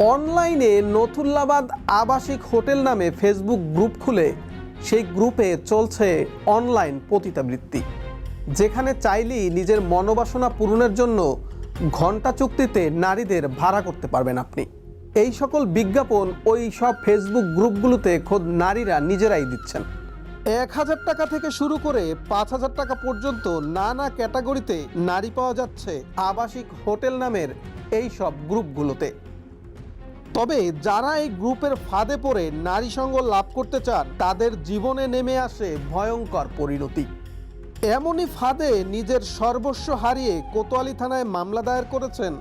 অনলাইনে নথুল্লাবাদ আবাসিক হোটেল নামে ফেসবুক গ্রুপ খুলে, সেই গ্রুপে চলছে অনলাইন পতিতাবৃত্তি। যেখানে চাইলেই নিজের মনোবাসনা পূরণের জন্য ঘণ্টা চুক্তিতে নারীদের ভাড়া করতে পারবেন আপনি। এই সকল বিজ্ঞাপন ওই সব ফেসবুক গ্রুপগুলোতে খোদ নারীরা নিজেরাই দিচ্ছেন। এক হাজার টাকা থেকে শুরু করে পাঁচ হাজার টাকা পর্যন্ত নানা ক্যাটাগরিতে নারী পাওয়া যাচ্ছে আবাসিক হোটেল নামের এই সব গ্রুপগুলোতে। তবে যারা এই গ্রুপের ফাঁদে পড়ে নারী সঙ্গ লাভ করতে চান, তাদের জীবনে নেমে আসে ভয়ঙ্কর পরিণতি। এমনই ফাঁদে নিজের সর্বস্ব হারিয়ে কোতোয়ালি থানায় মামলা দায়ের করেছেন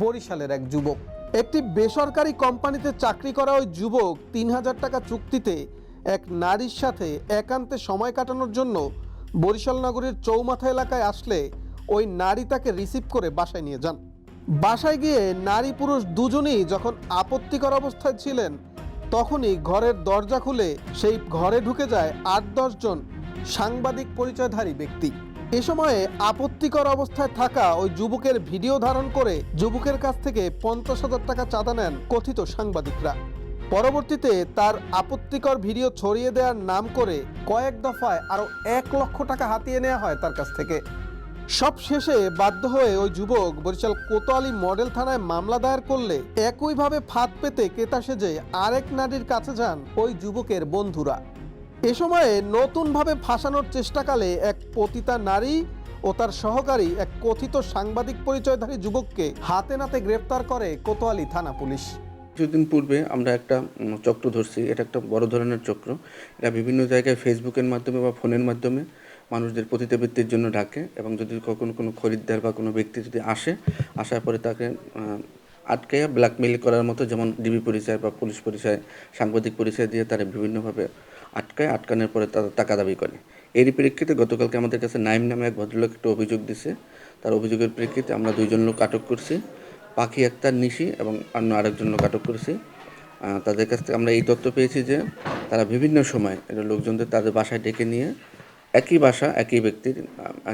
বরিশালের এক যুবক। একটি বেসরকারি কোম্পানিতে চাকরি করা ওই যুবক তিন হাজার টাকা চুক্তিতে এক নারীর সাথে একান্তে সময় কাটানোর জন্য বরিশাল নগরীর চৌমাথা এলাকায় আসলে ওই নারী তাকে রিসিভ করে বাসায় নিয়ে যান। বাসায় গিয়ে নারী পুরুষ দুজনেই যখন আপত্তিকর অবস্থায় ছিলেন, তখনই ঘরের দরজা খুলে সেই ঘরে ঢুকে যায় আট জন সাংবাদিক পরিচয়ধারী ব্যক্তি। এ সময়ে আপত্তিকর অবস্থায় থাকা ওই যুবকের ভিডিও ধারণ করে যুবকের কাছ থেকে পঞ্চাশ হাজার টাকা চাঁদা নেন কথিত সাংবাদিকরা। পরবর্তীতে তার আপত্তিকর ভিডিও ছড়িয়ে দেওয়ার নাম করে কয়েক দফায় আরও এক লক্ষ টাকা হাতিয়ে নেওয়া হয় তার কাছ থেকে। সব শেষে বাধ্য হয়ে ওই যুবক বরিশাল কোতোয়ালি মডেল থানায় মামলা দায়ের করলে একইভাবে ফাঁদ পেতে কেতা সেজে আরেক নারীর কাছে যান ওই যুবকের বন্ধুরা। এ সময়ে নতুনভাবে ফাঁসানোর চেষ্টাকালে এক পতিতা নারী ও তার সহকারী এক কথিত সাংবাদিক পরিচয়ধারী যুবককে হাতে নাতে গ্রেপ্তার করে কোতোয়ালি থানা পুলিশ। কিছুদিন পূর্বে আমরা একটা চক্র ধরছি, এটা একটা বড় ধরনের চক্র। এটা বিভিন্ন জায়গায় ফেসবুকের মাধ্যমে বা ফোনের মাধ্যমে মানুষদের পতিতাবৃত্তির জন্য ডাকে এবং যদি কখনো কোনো খরিদ্দার বা কোনো ব্যক্তি যদি আসে, আসার পরে তাকে আটকে ব্ল্যাকমেইল করার মতো যেমন ডিবি পরিচয় বা পুলিশ পরিচয়, সাংবাদিক পরিচয় দিয়ে তারা বিভিন্নভাবে আটকায়, আটকানোর পরে তারা টাকা দাবি করে। এরই প্রেক্ষিতে গতকালকে আমাদের কাছে নাইম নামে এক ভদ্রলোক একটা অভিযোগ দিছে। তার অভিযোগের প্রেক্ষিতে আমরা দুইজন লোক আটক করছি, পাখি আক্তার নিশি এবং অন্য আরেকজন লোক আটক করেছি। তাদের কাছ থেকে আমরা এই তথ্য পেয়েছি যে তারা বিভিন্ন সময় লোকজনদের তাদের বাসায় ডেকে নিয়ে একই বাসা একই ব্যক্তির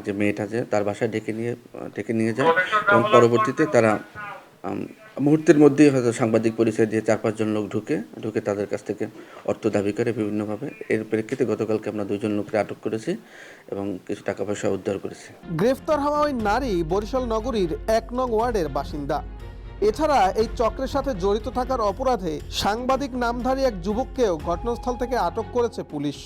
যে মেয়েটা যে তার বাসায় ডেকে নিয়ে ডেকে নিয়ে যায় এবং পরবর্তীতে তারা মুহূর্তের মধ্যেই হয়তো সাংবাদিক পরিচয় দিয়ে চার পাঁচজন লোক ঢুকে ঢুকে তাদের কাছ থেকে অর্থ দাবি করে বিভিন্নভাবে। এর প্রেক্ষিতে গতকালকে আমরা দুজন লোককে আটক করেছি এবং কিছু টাকা পয়সা উদ্ধার করেছি। গ্রেফতার হওয়া ওই নারী বরিশাল নগরীর এক নং ওয়ার্ডের বাসিন্দা। এছাড়া এই চক্রের সাথে জড়িত থাকার অপরাধে সাংবাদিক নামধারী এক যুবককেও ঘটনাস্থল থেকে আটক করেছে পুলিশ।